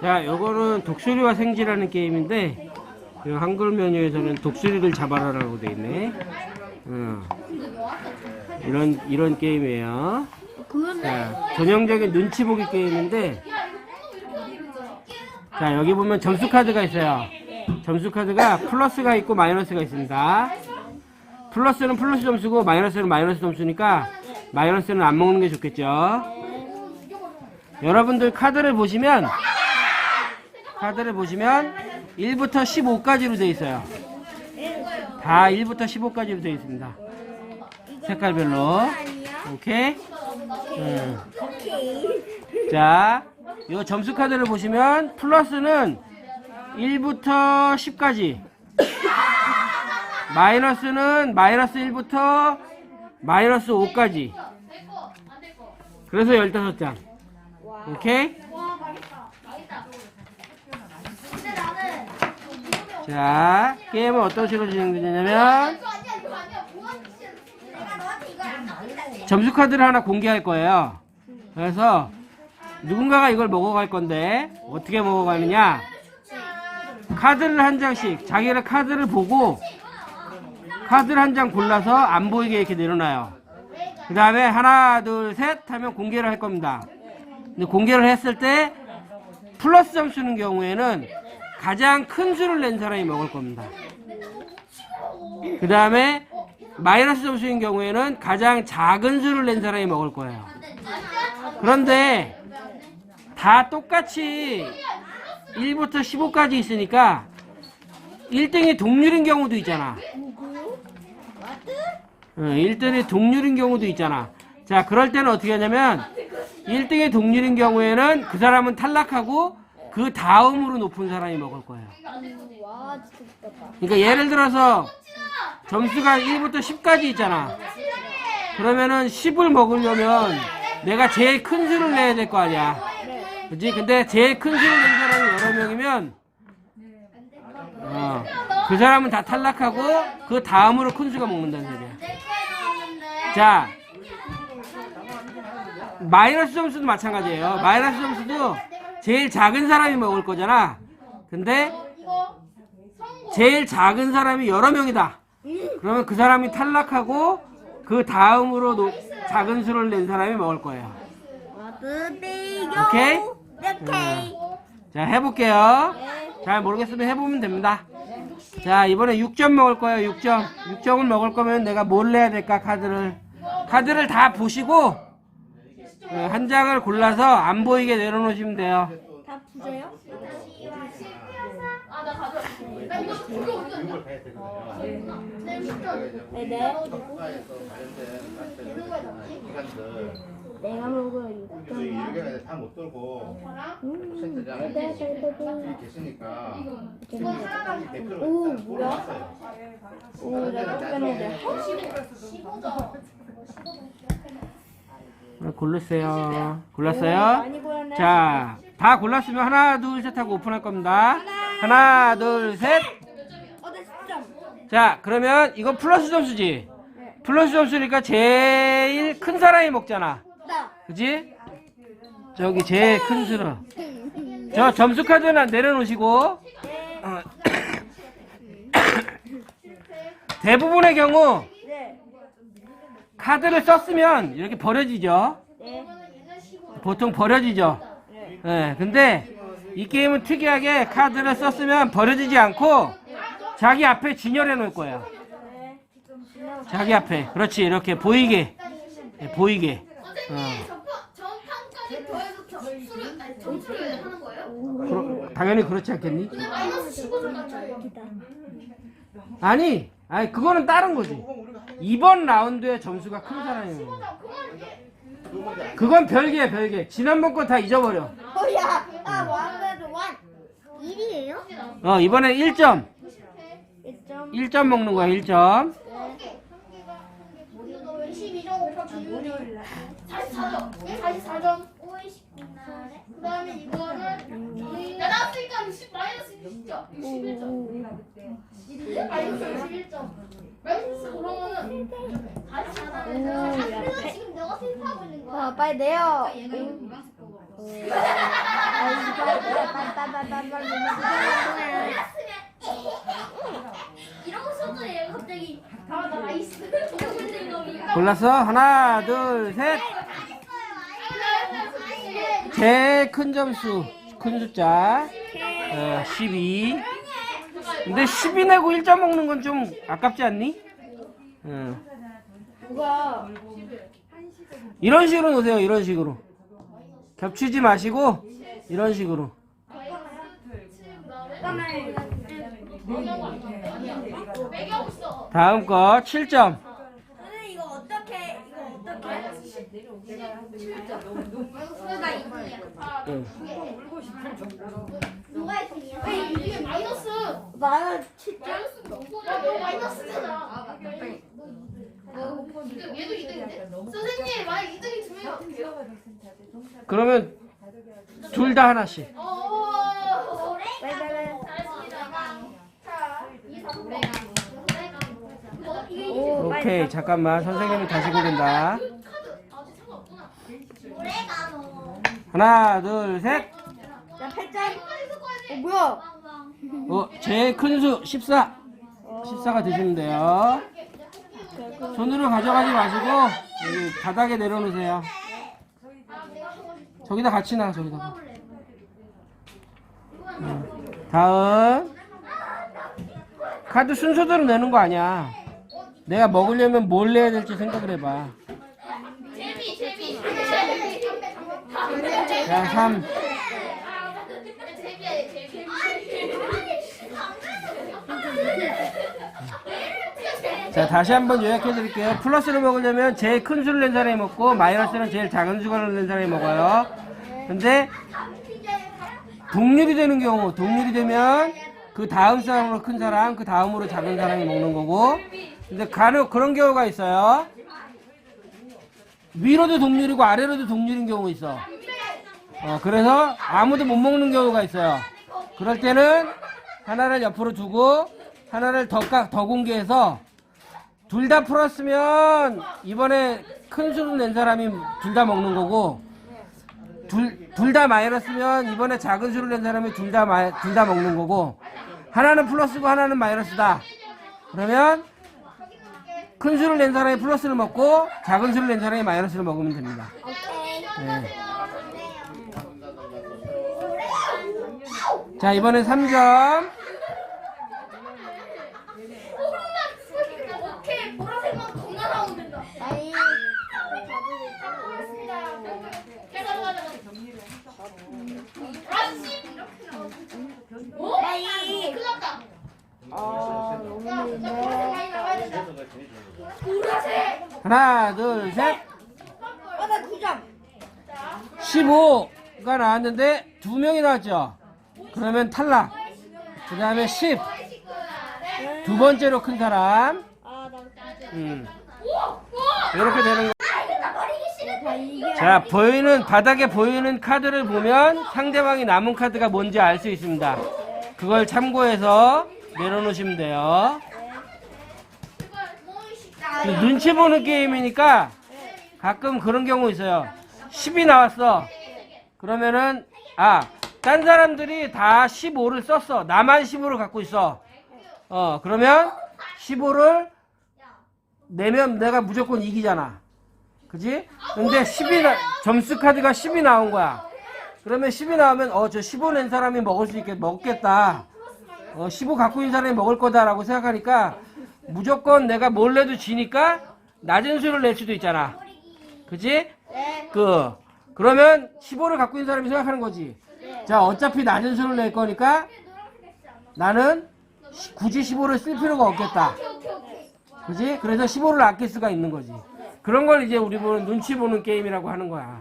자, 요거는 독수리와 생지라는 게임인데 이 한글 메뉴에서는 독수리를 잡아라라고 돼 있네. 어. 이런 이런 게임이에요. 자, 전형적인 눈치 보기 게임인데 자, 여기 보면 점수 카드가 있어요. 점수 카드가 플러스가 있고 마이너스가 있습니다. 플러스는 플러스 점수고 마이너스는 마이너스 점수니까 마이너스는 안 먹는 게 좋겠죠. 여러분들 카드를 보시면 카드를 보시면 1부터 15까지로 되어 있어요. 다 1부터 15까지로 되어 있습니다. 색깔별로. 오케이? 음. 자, 이 점수 카드를 보시면 플러스는 1부터 10까지. 마이너스는 마이너스 1부터 마이너스 5까지. 그래서 15장. 오케이? 자, 게임은 어떤 식으로 진행되냐면, 점수 카드를 하나 공개할 거예요. 그래서, 누군가가 이걸 먹어갈 건데, 어떻게 먹어가느냐? 카드를 한 장씩, 자기가 카드를 보고, 카드를 한 장 골라서 안 보이게 이렇게 내려놔요. 그 다음에 하나, 둘, 셋 하면 공개를 할 겁니다. 근데 공개를 했을 때, 플러스 점수는 경우에는 가장 큰 수를 낸 사람이 먹을 겁니다. 그 다음에 마이너스 점수인 경우에는 가장 작은 수를 낸 사람이 먹을 거예요. 그런데 다 똑같이 1부터 15까지 있으니까 1등이 동률인 경우도 있잖아. 어, 1등이 동률인 경우도 있잖아. 자, 그럴 때는 어떻게 하냐면 1등이 동률인 경우에는 그 사람은 탈락하고 그 다음으로 높은 사람이 먹을 거예요. 와 진짜 좋겠다. 그러니까 예를 들어서 점수가 1부터 10까지 있잖아. 그러면은 10을 먹으려면 내가 제일 큰 수를 내야 될 거 아니야. 그지? 근데 제일 큰 수를 낸 사람이 여러 명이면 어, 그 사람은 다 탈락하고 그 다음으로 큰 수가 먹는다는 소리야. 자, 마이너스 점수도 마찬가지예요. 마이너스 점수도 제일 작은 사람이 먹을 거잖아. 근데 제일 작은 사람이 여러 명이다. 그러면 그 사람이 탈락하고 그 다음으로 노- 작은 수를 낸 사람이 먹을 거예요. 오케이? 오케이. 자, 해볼게요. 잘 모르겠으면 해보면 됩니다. 자, 이번에 6점 먹을 거예요, 6점. 6점을 먹을 거면 내가 뭘 내야 될까, 카드를. 카드를 다 보시고, 어, 한 장을 골라서 안 보이게 내려놓으시면 돼요. 다 부세요? 네네. 내가. 저희 이렇게 다못 음. 센터장 네네네. 계시니까 댓글을 오, 일단 뭐야? 오, 내가 빼는데. 어, 골랐어요. 골랐어요? 많이 보였네. 자, 다 골랐으면 하나, 둘, 셋 하고 오픈할 겁니다. 하나, 둘, 셋. 어, 네, 10점. 자, 그러면 이건 플러스 점수지. 플러스 점수니까 제일 큰 사람이 먹잖아. 나. 그지? 저기 제일 큰 수로. 저 점수 카드는 내려놓으시고. 어. 대부분의 경우 네. 카드를 썼으면 이렇게 버려지죠. 네. 보통 버려지죠. 예, 근데 이 게임은 특이하게 카드를 썼으면 버려지지 않고 자기 앞에 진열해 놓을 거예요. 네. 자기 앞에. 그렇지. 이렇게 보이게. 예, 보이게. 어. 점수를 하는 거예요? 그러- 당연히 그렇지 않겠니? 근데 마이너스 15점 맞춰요. 아니, 아니 그거는 다른 거지. 이번 라운드에 점수가 큰 사람이에요. 그건 별개야, 별개. 지난번 거 다 잊어버려. 뭐야? 아, 왕래도 왕. 1이에요? 어, 이번엔 1점. 1점. 1점 먹는 거야, 1점. 너 22점 곱하기 44점. 44점. 그 다음에 이거는 야 나왔으니까 20 마이너스 20점. 21점. 마이너스 21점. 마이너스 그러면은 44점. 야 지금 빨리 내요. 빨리. 이러고 갑자기 나이스. 이러고 있는 놈이. 골랐어? 하나, 둘, 셋. 제일 큰 점수, 큰 숫자. 어, 12. 근데 12 내고 1점 먹는 건 좀 아깝지 않니? 응. 누가 이런 식으로 놓으세요, 이런 식으로. 겹치지 마시고, 이런 식으로. 다음 거 7점. 선생님 이거 어떻게 이거 어떻게 나 이거야. 응. 누가 했으냐? 왜 이게 마이너스? 진짜 마이너스 마이너스잖아. 얘도 이등인데? 그러면 둘 다 하나씩. 오 오케이, 잠깐만. 선생님이 다시 고른다. 하나, 둘, 셋. 나 8점 빨리 섞어야 돼. 어 뭐야 어, 제일 큰 수 14. 14가 드시면 돼요. 손으로 가져가지 마시고 여기 바닥에 내려놓으세요. 저기다 같이 놔, 저기다. 음. 다음. 카드 순서대로 내는 거 아니야. 내가 먹으려면 뭘 내야 될지 생각을 해봐. 재미, 재미, 재미. 자, 3. 재미야, 재미. 자, 다시 한번 요약해 드릴게요. 플러스를 먹으려면 제일 큰 수를 낸 사람이 먹고, 마이너스는 제일 작은 수를 낸 사람이 먹어요. 근데, 동률이 되는 경우, 동률이 되면 그 다음 사람으로 큰 사람, 그 다음으로 작은 사람이 먹는 거고, 근데 간혹 그런 경우가 있어요. 위로도 동률이고 아래로도 동률인 경우 있어. 어, 그래서 아무도 못 먹는 경우가 있어요. 그럴 때는 하나를 옆으로 두고 하나를 더, 까, 더 공개해서 둘 다 풀었으면 이번에 큰 수를 낸 사람이 둘 다 먹는 거고 둘 둘 다 마이너스면 이번에 작은 수를 낸 사람이 둘 다 둘 다 먹는 거고 하나는 플러스고 하나는 마이너스다. 그러면 큰 수를 낸 사람이 플러스를 먹고 작은 수를 낸 사람이 마이너스를 먹으면 됩니다. 네. 자 이번엔 3점. 오케이, 보라색만 겁나 나오면 된다. 아니 가자, 가자, 가자. 아씨! 이렇게 나오지. 오? 아니 큰일 났다. 아 너무 야, 나 보라색! 하나 둘 셋. 어나 9점 15가 나왔는데 두 명이 나왔죠. 그러면 탈락. 그 다음에 10. 두 번째로 큰 사람. 음. 이렇게 되는 거. 자, 보이는, 바닥에 보이는 카드를 보면 상대방이 남은 카드가 뭔지 알 수 있습니다. 그걸 참고해서 내려놓으시면 돼요. 그 눈치 보는 게임이니까 가끔 그런 경우 있어요. 10이 나왔어. 그러면은, 아, 딴 사람들이 다 15를 썼어. 나만 15를 갖고 있어. 어, 그러면 15를 내면 내가 무조건 이기잖아. 그지? 근데 10이 나, 점수 카드가 10이 나온 거야. 그러면 10이 나오면, 어, 저 15 낸 사람이 먹을 수 있겠, 먹겠다. 어, 15 갖고 있는 사람이 먹을 거다라고 생각하니까 무조건 내가 몰래도 지니까 낮은 수를 낼 수도 있잖아. 그지? 네 그, 그러면 15를 갖고 있는 사람이 생각하는 거지. 자, 어차피 낮은 수를 낼 거니까 나는 시- 굳이 15를 쓸 필요가 없겠다. 그지? 그래서 15를 아낄 수가 있는 거지. 그런 걸 이제 우리 보는 눈치 보는 게임이라고 하는 거야.